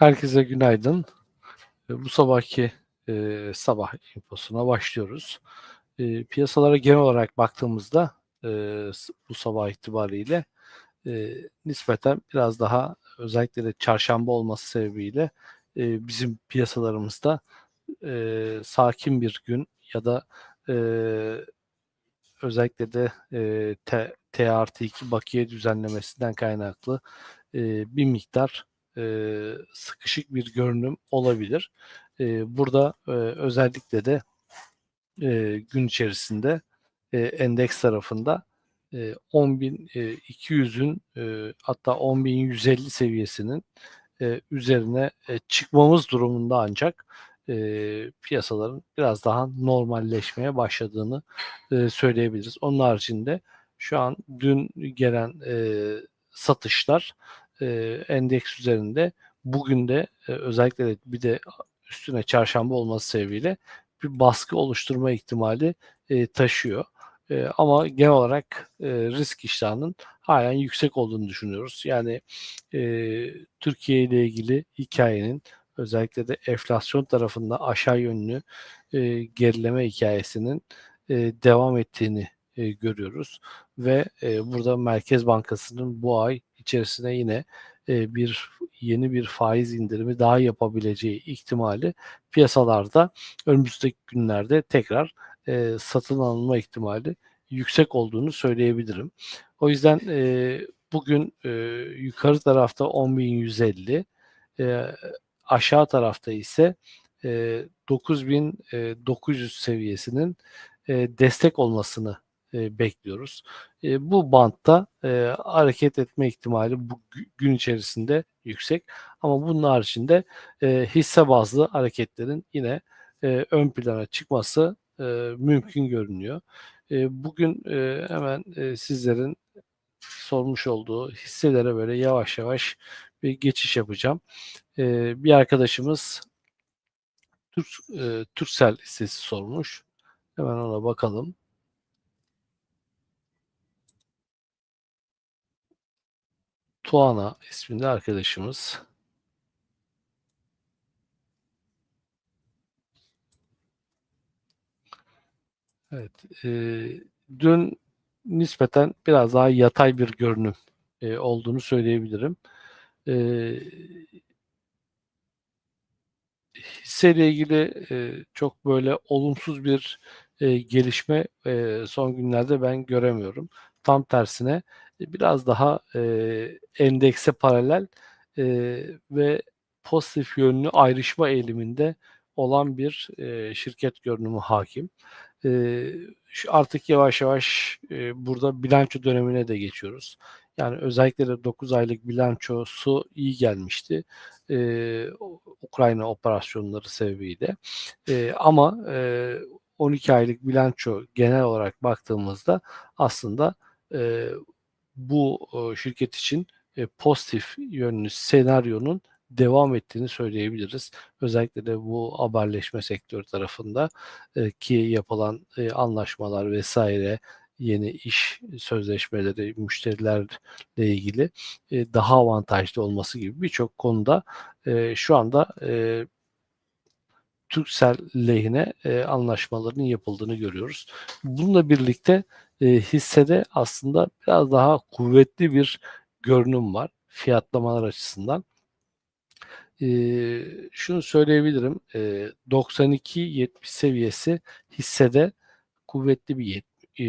Herkese günaydın. E, Bu sabahki e, sabah infosuna başlıyoruz. E, piyasalara genel olarak baktığımızda e, bu sabah itibariyle e, nispeten biraz daha özellikle de çarşamba olması sebebiyle e, bizim piyasalarımızda e, sakin bir gün ya da e, özellikle de e, T, T artı 2 bakiye düzenlemesinden kaynaklı e, bir miktar e, sıkışık bir görünüm olabilir. E, burada e, özellikle de e, gün içerisinde e, endeks tarafında e, 10.200'ün e, hatta 10.150 seviyesinin e, üzerine e, çıkmamız durumunda ancak e, piyasaların biraz daha normalleşmeye başladığını e, söyleyebiliriz. Onun haricinde şu an dün gelen e, satışlar e, endeks üzerinde bugün de e, özellikle de bir de üstüne çarşamba olması sebebiyle bir baskı oluşturma ihtimali e, taşıyor. Ama genel olarak risk iştahının halen yüksek olduğunu düşünüyoruz. Yani Türkiye ile ilgili hikayenin özellikle de enflasyon tarafında aşağı yönlü e, gerileme hikayesinin devam ettiğini görüyoruz ve burada Merkez Bankası'nın bu ay içerisine yine e, bir yeni bir faiz indirimi daha yapabileceği ihtimali piyasalarda önümüzdeki günlerde tekrar e, satın alınma ihtimali yüksek olduğunu söyleyebilirim. O yüzden e, bugün yukarı tarafta 10.150, e, aşağı tarafta ise e, 9.900 seviyesinin destek olmasını e, bekliyoruz. E, bu bantta e, hareket etme ihtimali bu gü- gün içerisinde yüksek. Ama bunun haricinde e, hisse bazlı hareketlerin yine e, ön plana çıkması e, mümkün görünüyor. E, bugün e, hemen e, sizlerin sormuş olduğu hisselere böyle yavaş yavaş bir geçiş yapacağım. E, bir arkadaşımız Türk, e, Turkcell hissesi sormuş. Hemen ona bakalım. Tuana isminde arkadaşımız. Evet. e, dün nispeten biraz daha yatay bir görünüm e, olduğunu söyleyebilirim. E, hisseyle ilgili e, çok böyle olumsuz bir e, gelişme e, son günlerde ben göremiyorum. Tam tersine e, biraz daha e, endekse paralel e, ve pozitif yönlü ayrışma eğiliminde olan bir e, şirket görünümü hakim. E, artık yavaş yavaş e, burada bilanço dönemine de geçiyoruz. Yani özellikle de 9 aylık bilançosu iyi gelmişti. E, Ukrayna operasyonları sebebiyle. E, ama e, 12 aylık bilanço genel olarak baktığımızda aslında e, bu e, şirket için e, pozitif yönlü senaryonun devam ettiğini söyleyebiliriz. Özellikle de bu haberleşme sektörü tarafında e, ki yapılan e, anlaşmalar vesaire yeni iş sözleşmeleri müşterilerle ilgili e, daha avantajlı olması gibi birçok konuda e, şu anda e, Turkcell lehine e, anlaşmaların yapıldığını görüyoruz. Bununla birlikte e, hissede aslında biraz daha kuvvetli bir görünüm var fiyatlamalar açısından. E, şunu söyleyebilirim, e, 92-70 seviyesi hissede kuvvetli bir yet- e,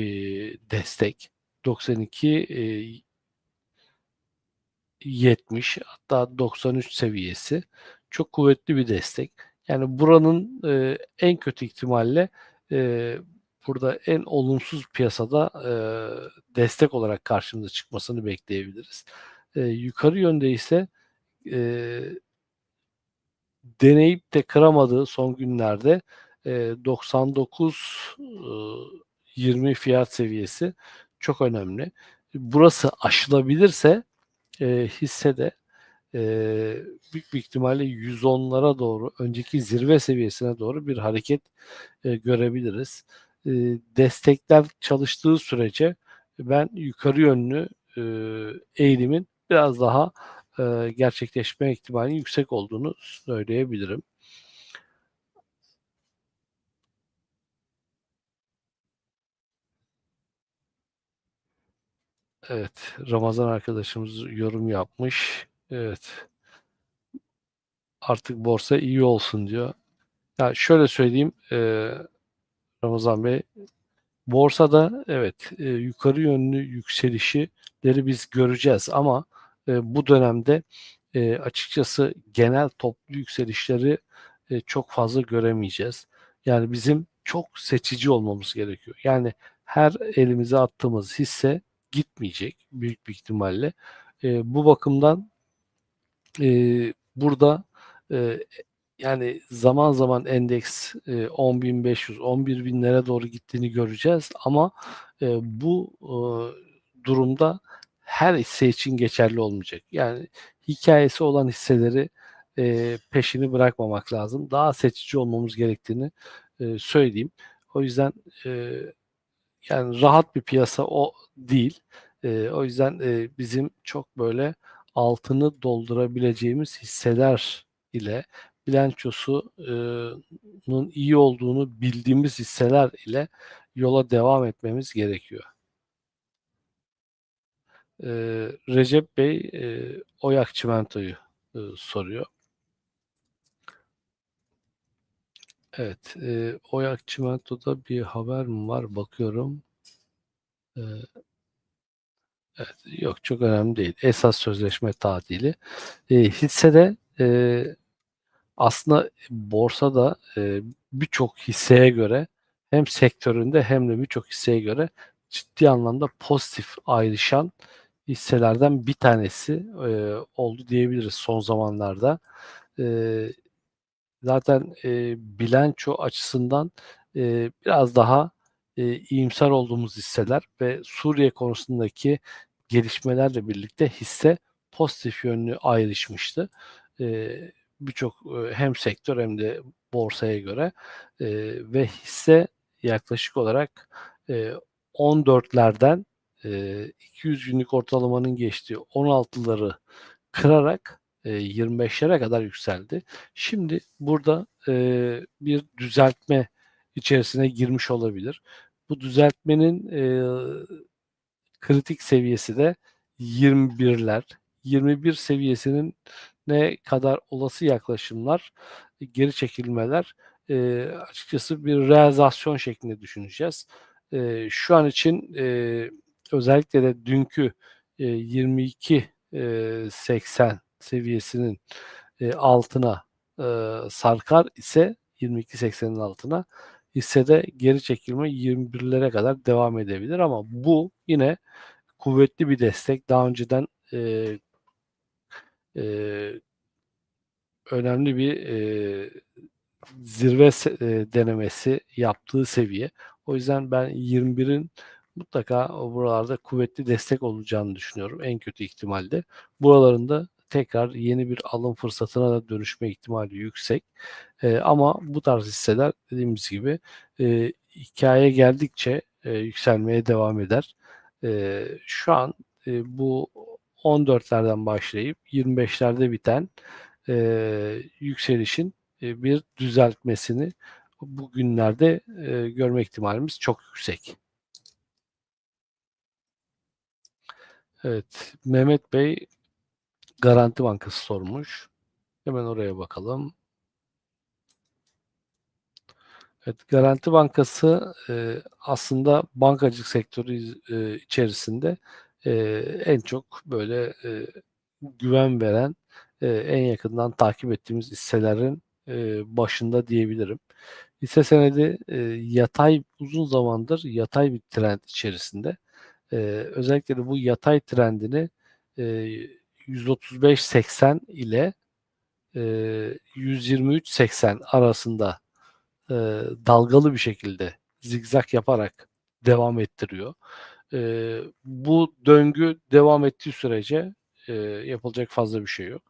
destek. 92 e, 70 hatta 93 seviyesi çok kuvvetli bir destek. Yani buranın e, en kötü ihtimalle e, burada en olumsuz piyasada e, destek olarak karşımıza çıkmasını bekleyebiliriz. E, yukarı yönde ise eee, deneyip de kıramadığı son günlerde eee, 99 ııı, 20 fiyat seviyesi çok önemli. Burası aşılabilirse eee, hissede eee, büyük bir ihtimalle 110'lara doğru önceki zirve seviyesine doğru bir hareket eee, görebiliriz. Eee, destekler çalıştığı sürece ben yukarı yönlü eee, eğilimin biraz daha eee, gerçekleşme ihtimalinin yüksek olduğunu söyleyebilirim. Evet, Ramazan arkadaşımız yorum yapmış. Evet. Artık borsa iyi olsun diyor. Ya şöyle söyleyeyim eee, Ramazan Bey, borsada evet eee, yukarı yönlü yükselişleri biz göreceğiz ama eee, bu dönemde eee, açıkçası genel toplu yükselişleri eee, çok fazla göremeyeceğiz. Yani bizim çok seçici olmamız gerekiyor. Yani her elimize attığımız hisse gitmeyecek büyük bir ihtimalle. Eee, bu bakımdan eee, burada eee, yani zaman zaman endeks eee, 10.500, 11.000'lere doğru gittiğini göreceğiz ama eee, bu ııı, durumda her hisse için geçerli olmayacak. Yani hikayesi olan hisseleri eee, peşini bırakmamak lazım. Daha seçici olmamız gerektiğini söyleyeyim. O yüzden yani rahat bir piyasa o değil. O yüzden bizim çok böyle altını doldurabileceğimiz hisseler ile bilançosu eee, nun iyi olduğunu bildiğimiz hisseler ile yola devam etmemiz gerekiyor. Eee, Recep Bey eee, Oyak Çimento'yu ııı, soruyor. Evet, eee, Oyak Çimento'da bir haber mi var? Bakıyorum. Eee Evet, yok çok önemli değil. Esas sözleşme tadili. Eee, hissede eee, aslında borsada eee, birçok hisseye göre hem sektöründe hem de birçok hisseye göre ciddi anlamda pozitif ayrışan hisselerden bir tanesi eee, oldu diyebiliriz son zamanlarda. Eee, zaten eee, bilanço açısından eee, biraz daha eee, iyimser olduğumuz hisseler ve Suriye konusundaki gelişmelerle birlikte hisse pozitif yönlü ayrışmıştı. Eee, birçok eee, hem sektör hem de borsaya göre eee, ve hisse yaklaşık olarak eee, 14'lerden eee, 200 günlük ortalamanın geçtiği 16'ları kırarak eee, 25'lere kadar yükseldi. Şimdi burada eee, bir düzeltme içerisine girmiş olabilir. Bu düzeltmenin eee, kritik seviyesi de 21'ler. 21 seviyesinin ne kadar olası yaklaşımlar, geri çekilmeler eee, açıkçası bir realizasyon şeklinde düşüneceğiz. Eee, şu an için eee, özellikle de dünkü eee, 22 eee, 80 seviyesinin eee, altına eee, sarkar ise 22.80'in altına hissede geri çekilme 21'lere kadar devam edebilir ama bu yine kuvvetli bir destek. Daha önceden eee eee önemli bir eee, zirve eee, denemesi yaptığı seviye. O yüzden ben 21'in mutlaka o buralarda kuvvetli destek olacağını düşünüyorum en kötü ihtimalle. Buralarında tekrar yeni bir alım fırsatına da dönüşme ihtimali yüksek. Eee, ama bu tarz hisseler dediğimiz gibi eee, hikâye geldikçe eee, yükselmeye devam eder. Eee, şu an eee, bu 14'lerden başlayıp 25'lerde biten eee, yükselişin eee, bir düzeltmesini bugünlerde eee, görme ihtimalimiz çok yüksek. Evet, Mehmet Bey Garanti Bankası sormuş. Hemen oraya bakalım. Evet, Garanti Bankası eee, aslında bankacılık sektörü eee, içerisinde eee, en çok böyle eee, güven veren, eee, en yakından takip ettiğimiz hisselerin eee, başında diyebilirim. Hisse senedi eee, yatay uzun zamandır yatay bir trend içerisinde. Eee, özellikle de bu yatay trendini eee, 135.80 ile e, 123.80 arasında e, dalgalı bir şekilde zigzag yaparak devam ettiriyor. E, bu döngü devam ettiği sürece e, yapılacak fazla bir şey yok.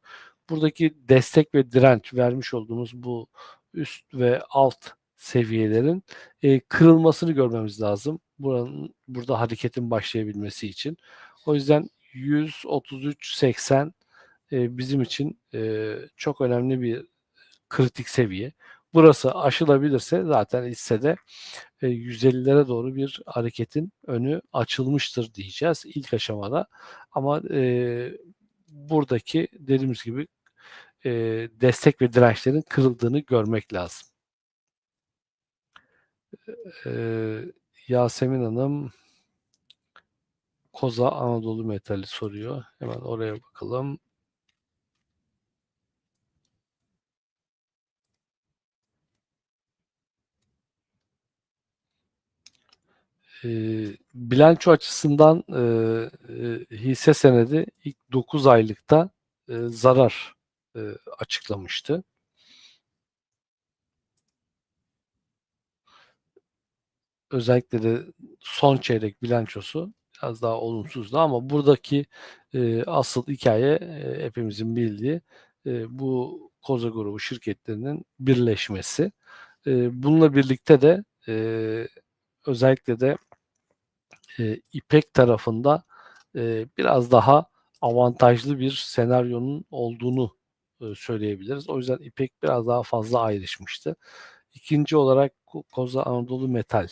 Buradaki destek ve direnç vermiş olduğumuz bu üst ve alt seviyelerin e, kırılmasını görmemiz lazım. Buranın burada hareketin başlayabilmesi için. O yüzden 133.80 e, bizim için e, çok önemli bir kritik seviye. Burası aşılabilirse zaten hissede e, 150'lere doğru bir hareketin önü açılmıştır diyeceğiz ilk aşamada. Ama e, buradaki dediğimiz gibi e, destek ve dirençlerin kırıldığını görmek lazım. E, Yasemin Hanım Koza Anadolu Metali soruyor. Hemen oraya bakalım. E, bilanço açısından e, e, hisse senedi ilk 9 aylıkta e, zarar e, açıklamıştı. Özellikle de son çeyrek bilançosu biraz daha olumsuzdu ama buradaki e, asıl hikaye e, hepimizin bildiği e, bu Koza grubu şirketlerinin birleşmesi. E, bununla birlikte de e, özellikle de e, İPEK tarafında e, biraz daha avantajlı bir senaryonun olduğunu e, söyleyebiliriz. O yüzden İPEK biraz daha fazla ayrışmıştı. İkinci olarak Ko- Koza Anadolu Metal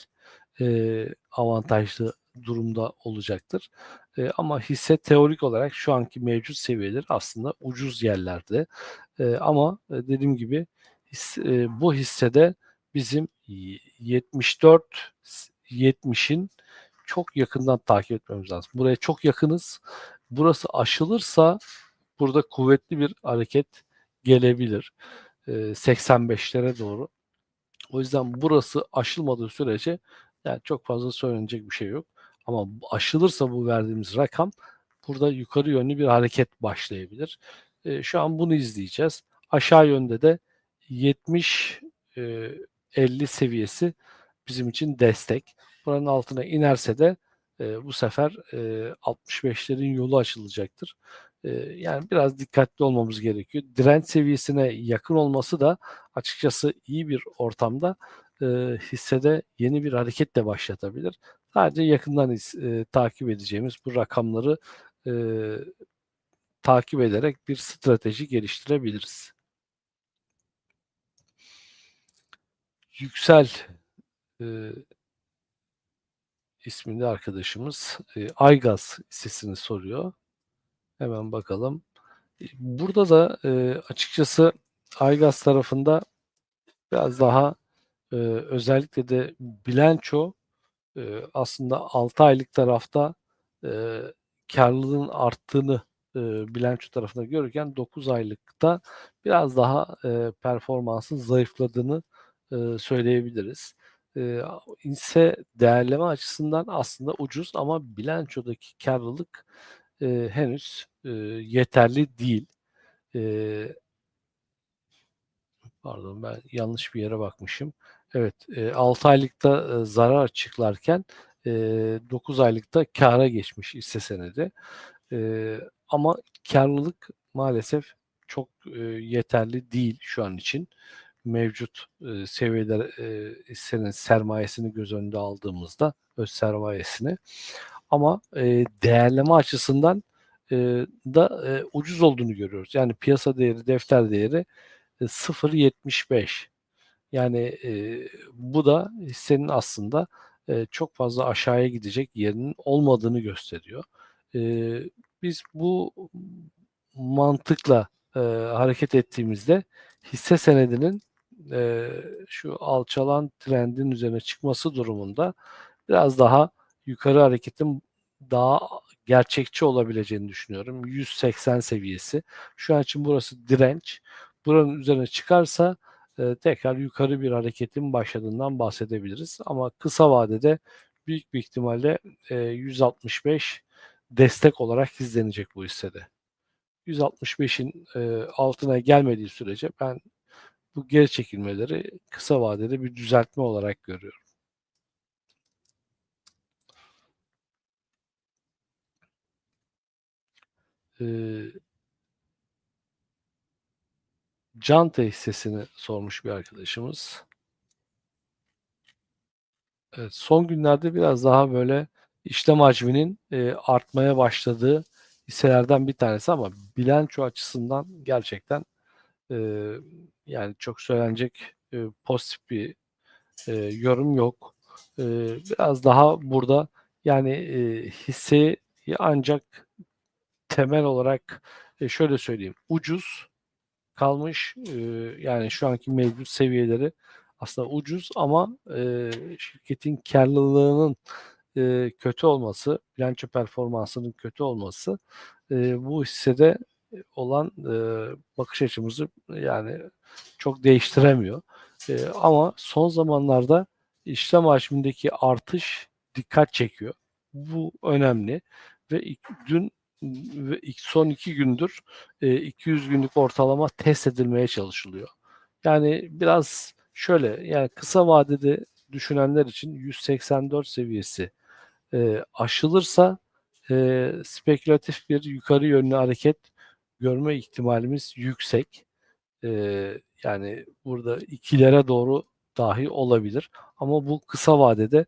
e, avantajlı durumda olacaktır. E, ama hisse teorik olarak şu anki mevcut seviyeler aslında ucuz yerlerde. E, ama e, dediğim gibi his- e, bu hissede bizim 74 70'in çok yakından takip etmemiz lazım. Buraya çok yakınız. Burası aşılırsa burada kuvvetli bir hareket gelebilir. E, 85'lere doğru. O yüzden burası aşılmadığı sürece yani çok fazla söylenecek bir şey yok. Ama aşılırsa bu verdiğimiz rakam burada yukarı yönlü bir hareket başlayabilir. E, şu an bunu izleyeceğiz. Aşağı yönde de 70 e, 50 seviyesi bizim için destek. Buranın altına inerse de e, bu sefer e, 65'lerin yolu açılacaktır. E, yani biraz dikkatli olmamız gerekiyor. Direnç seviyesine yakın olması da açıkçası iyi bir ortamda e, hissede yeni bir hareket de başlatabilir. Sadece yakından e, takip edeceğimiz bu rakamları e, takip ederek bir strateji geliştirebiliriz. Yüksel e, isminde arkadaşımız e, Aygaz hissesini soruyor. Hemen bakalım. E, Burada da e, açıkçası Aygaz tarafında biraz daha e, özellikle de bilanço e, aslında 6 aylık tarafta e, karlılığın arttığını e, bilanço tarafında görürken 9 aylıkta biraz daha e, performansın zayıfladığını e, söyleyebiliriz. E, ise değerleme açısından aslında ucuz ama bilançodaki karlılık e, henüz e, yeterli değil. E, pardon ben yanlış bir yere bakmışım. Evet, e, 6 aylıkta e, zarar açıklarken e, 9 aylıkta kâra geçmiş hisse senedi. E, ama karlılık maalesef çok e, yeterli değil şu an için. Mevcut e, seviyeler e, hissenin sermayesini göz önünde aldığımızda öz sermayesini. Ama e, değerleme açısından e, da e, ucuz olduğunu görüyoruz. Yani piyasa değeri, defter değeri e, 0.75. Yani e, bu da hissenin aslında e, çok fazla aşağıya gidecek yerinin olmadığını gösteriyor. E, biz bu mantıkla e, hareket ettiğimizde hisse senedinin e, şu alçalan trendin üzerine çıkması durumunda biraz daha yukarı hareketin daha gerçekçi olabileceğini düşünüyorum. 180 seviyesi. Şu an için burası direnç. Buranın üzerine çıkarsa e, tekrar yukarı bir hareketin başladığından bahsedebiliriz. Ama kısa vadede büyük bir ihtimalle e, 165 destek olarak izlenecek bu hissede. 165'in e, altına gelmediği sürece ben bu geri çekilmeleri kısa vadede bir düzeltme olarak görüyorum. Ee, Canta hissesini sormuş bir arkadaşımız. Evet, son günlerde biraz daha böyle işlem hacminin e, artmaya başladığı hisselerden bir tanesi ama bilanço açısından gerçekten e, yani çok söylenecek e, pozitif bir e, yorum yok. E, biraz daha burada yani e, hisseyi ancak temel olarak e, şöyle söyleyeyim ucuz kalmış e, yani şu anki mevcut seviyeleri aslında ucuz ama e, şirketin karlılığının e, kötü olması, bilanço performansının kötü olması e, bu hissede olan e, bakış açımızı yani çok değiştiremiyor. E, ama son zamanlarda işlem hacmindeki artış dikkat çekiyor. Bu önemli ve ilk, dün ve ilk son iki gündür e, 200 günlük ortalama test edilmeye çalışılıyor. Yani biraz şöyle yani kısa vadede düşünenler için 184 seviyesi e, aşılırsa e, spekülatif bir yukarı yönlü hareket görme ihtimalimiz yüksek. E, yani burada ikilere doğru dahi olabilir. Ama bu kısa vadede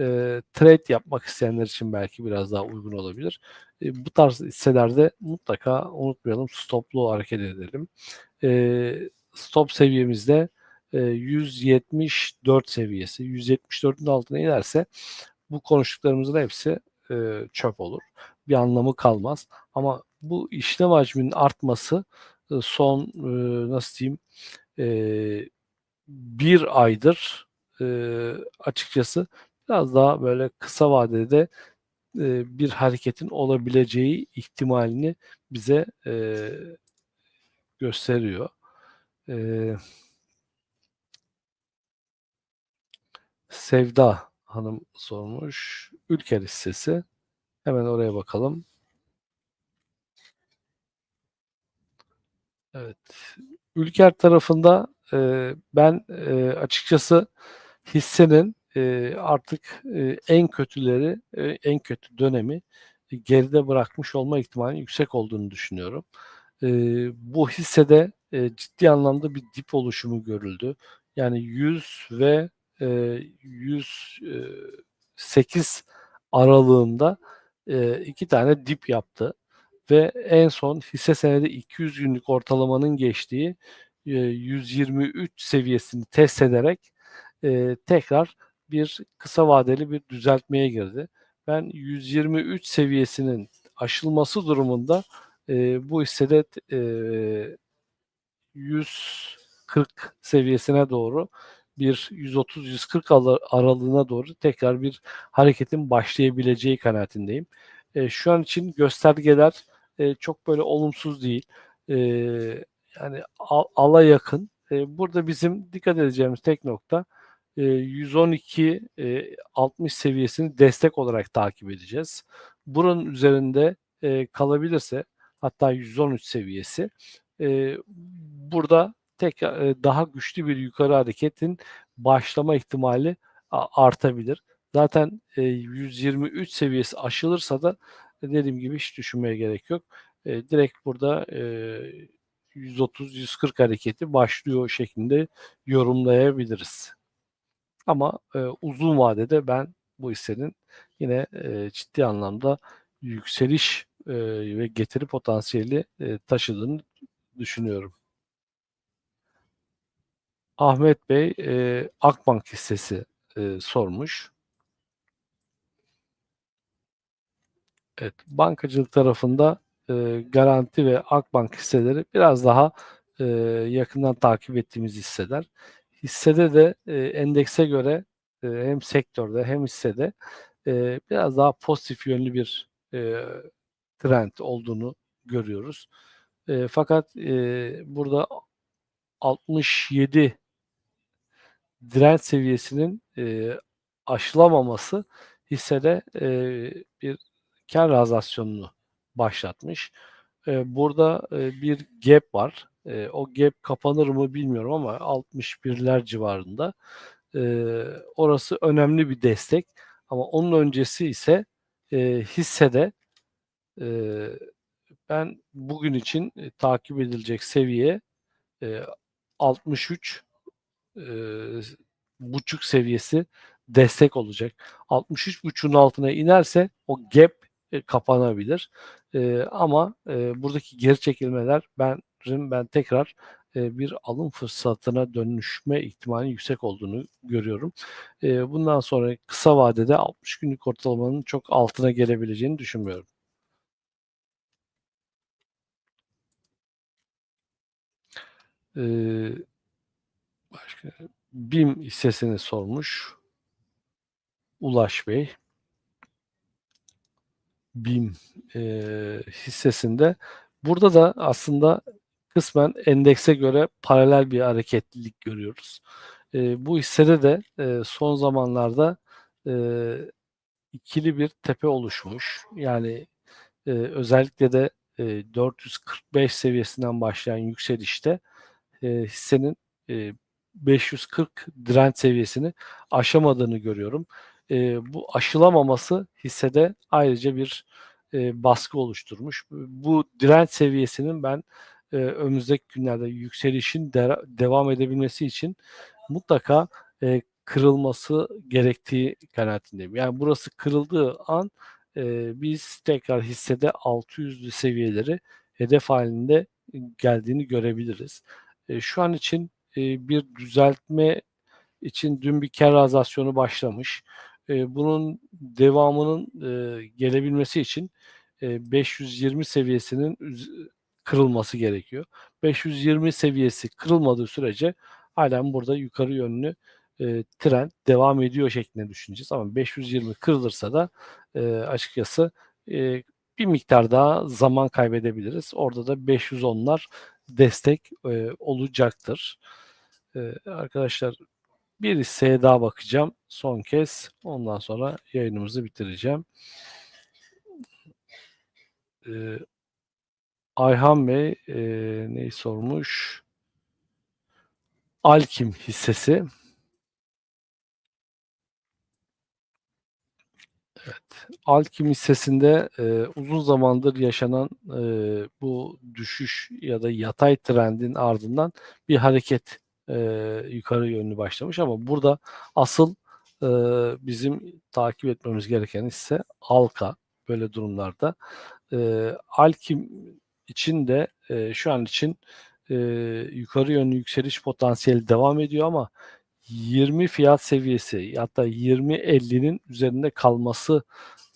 e, trade yapmak isteyenler için belki biraz daha uygun olabilir. E, bu tarz hisselerde mutlaka unutmayalım stoplu hareket edelim. E, stop seviyemizde e, 174 seviyesi. 174'ün altına inerse bu konuştuklarımızın hepsi e, çöp olur. Bir anlamı kalmaz. Ama bu işlem hacminin artması e, son e, nasıl diyeyim e, bir aydır açıkçası biraz daha böyle kısa vadede bir hareketin olabileceği ihtimalini bize gösteriyor. Sevda Hanım sormuş. Ülker hissesi. Hemen oraya bakalım. Evet. Ülker tarafında e, ben e, açıkçası hissenin e, artık e, en kötüleri, e, en kötü dönemi geride bırakmış olma ihtimali yüksek olduğunu düşünüyorum. E, bu hissede e, ciddi anlamda bir dip oluşumu görüldü. Yani 100 ve e, 108 aralığında e, iki tane dip yaptı ve en son hisse senedi 200 günlük ortalamanın geçtiği e, 123 seviyesini test ederek e, tekrar bir kısa vadeli bir düzeltmeye girdi. Ben 123 seviyesinin aşılması durumunda e, bu hissede e, 140 seviyesine doğru bir 130-140 aralığına doğru tekrar bir hareketin başlayabileceği kanaatindeyim. E, şu an için göstergeler e, çok böyle olumsuz değil. E, yani al, ala yakın. E, burada bizim dikkat edeceğimiz tek nokta e, 112 e, 60 seviyesini destek olarak takip edeceğiz. Buranın üzerinde e, kalabilirse hatta 113 seviyesi e, burada tek e, daha güçlü bir yukarı hareketin başlama ihtimali artabilir. Zaten e, 123 seviyesi aşılırsa da dediğim gibi hiç düşünmeye gerek yok. E, direkt burada e, 130-140 hareketi başlıyor şeklinde yorumlayabiliriz. Ama e, uzun vadede ben bu hissenin yine e, ciddi anlamda yükseliş e, ve getiri potansiyeli e, taşıdığını düşünüyorum. Ahmet Bey e, Akbank hissesi e, sormuş. Evet, bankacılık tarafında e, Garanti ve Akbank hisseleri biraz daha e, yakından takip ettiğimiz hisseler. Hissede de e, endekse göre e, hem sektörde hem hissede e, biraz daha pozitif yönlü bir e, trend olduğunu görüyoruz. E, fakat e, burada 67 direnç seviyesinin e, aşılamaması hissede e, kar realizasyonunu başlatmış. e, burada e, bir gap var. E, o gap kapanır mı bilmiyorum ama 61'ler civarında. E, orası önemli bir destek. Ama onun öncesi ise e, hissede e, ben bugün için e, takip edilecek seviye e, 63 e, buçuk seviyesi destek olacak. 63 buçuğun altına inerse o gap e, kapanabilir. E, ama e, buradaki geri çekilmeler ben ben tekrar e, bir alım fırsatına dönüşme ihtimali yüksek olduğunu görüyorum. E, bundan sonra kısa vadede 60 günlük ortalamanın çok altına gelebileceğini düşünmüyorum. E, başka BİM hissesini sormuş. Ulaş Bey. BİM e, hissesinde burada da aslında kısmen endekse göre paralel bir hareketlilik görüyoruz. E, bu hissede de e, son zamanlarda e, ikili bir tepe oluşmuş. Yani e, özellikle de e, 445 seviyesinden başlayan yükselişte e, hissenin e, 540 direnç seviyesini aşamadığını görüyorum. E, bu aşılamaması hissede ayrıca bir e, baskı oluşturmuş. Bu direnç seviyesinin ben e, önümüzdeki günlerde yükselişin de, devam edebilmesi için mutlaka e, kırılması gerektiği kanaatindeyim. Yani burası kırıldığı an e, biz tekrar hissede 600'lü seviyeleri hedef halinde geldiğini görebiliriz. E, şu an için e, bir düzeltme için dün bir kar realizasyonu başlamış. E, bunun devamının e, gelebilmesi için e, 520 seviyesinin kırılması gerekiyor. 520 seviyesi kırılmadığı sürece halen burada yukarı yönlü e, trend devam ediyor şeklinde düşüneceğiz. Ama 520 kırılırsa da e, açıkçası e, bir miktar daha zaman kaybedebiliriz. Orada da 510'lar destek e, olacaktır. E, arkadaşlar bir hisseye daha bakacağım son kez. Ondan sonra yayınımızı bitireceğim. E, Ayhan Bey e, neyi sormuş? Alkim hissesi. Evet. Alkim hissesinde e, uzun zamandır yaşanan e, bu düşüş ya da yatay trendin ardından bir hareket e, yukarı yönlü başlamış ama burada asıl e, bizim takip etmemiz gereken ise Alka böyle durumlarda. E, Alkim için de e, şu an için e, yukarı yönlü yükseliş potansiyeli devam ediyor ama 20 fiyat seviyesi hatta 20-50'nin üzerinde kalması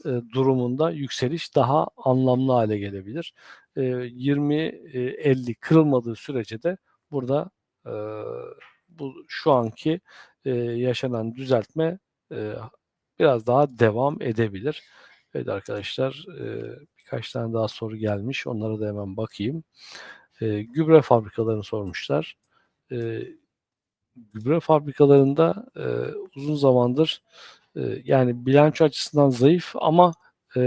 e, durumunda yükseliş daha anlamlı hale gelebilir. E, 20-50 kırılmadığı sürece de burada e, bu şu anki e, yaşanan düzeltme e, biraz daha devam edebilir. Evet arkadaşlar e, birkaç tane daha soru gelmiş. Onlara da hemen bakayım. E, gübre fabrikalarını sormuşlar. E, gübre fabrikalarında e, uzun zamandır e, yani bilanço açısından zayıf ama e,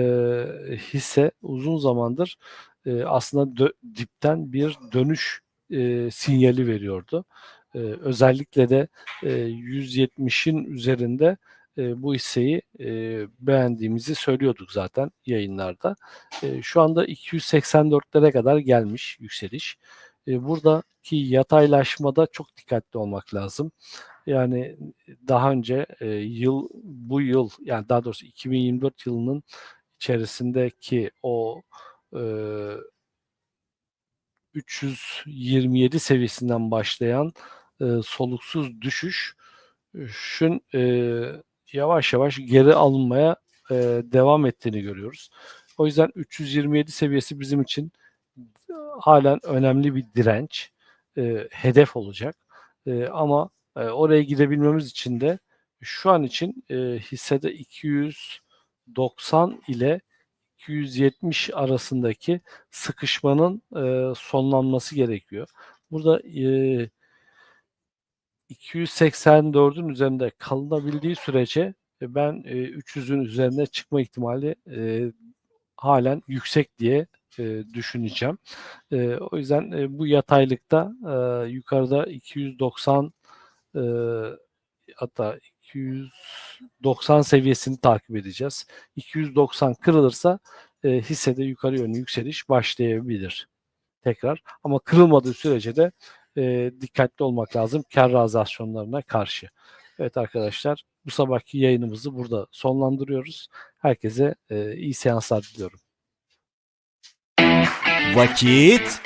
hisse uzun zamandır e, aslında dö- dipten bir dönüş e, sinyali veriyordu. E, özellikle de e, 170'in üzerinde e, bu hisseyi e, beğendiğimizi söylüyorduk zaten yayınlarda. E, şu anda 284'lere kadar gelmiş yükseliş. E, buradaki yataylaşmada çok dikkatli olmak lazım. Yani daha önce e, yıl bu yıl yani daha doğrusu 2024 yılının içerisindeki o e, 327 seviyesinden başlayan e, soluksuz düşüş şun e, yavaş yavaş geri alınmaya e, devam ettiğini görüyoruz. O yüzden 327 seviyesi bizim için halen önemli bir direnç, e, hedef olacak. E, ama e, oraya gidebilmemiz için de şu an için e, hissede 290 ile 270 arasındaki sıkışmanın e, sonlanması gerekiyor. Burada e, 284'ün üzerinde kalınabildiği sürece e, ben e, 300'ün üzerine çıkma ihtimali e, halen yüksek diye e, düşüneceğim. E, o yüzden e, bu yataylıkta e, yukarıda 290 e, hatta 290 seviyesini takip edeceğiz. 290 kırılırsa e, hissede yukarı yönlü yükseliş başlayabilir tekrar. Ama kırılmadığı sürece de e, dikkatli olmak lazım kar realizasyonlarına karşı. Evet arkadaşlar bu sabahki yayınımızı burada sonlandırıyoruz. Herkese e, iyi seanslar diliyorum. Vakit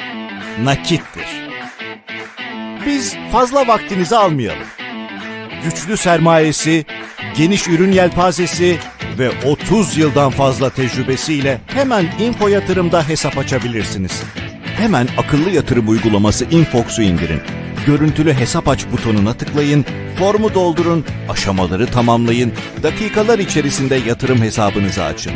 nakittir. Biz fazla vaktinizi almayalım. Güçlü sermayesi, geniş ürün yelpazesi ve 30 yıldan fazla tecrübesiyle hemen Info Yatırım'da hesap açabilirsiniz. Hemen akıllı yatırım uygulaması Infox'u indirin. Görüntülü hesap aç butonuna tıklayın, formu doldurun, aşamaları tamamlayın, dakikalar içerisinde yatırım hesabınızı açın.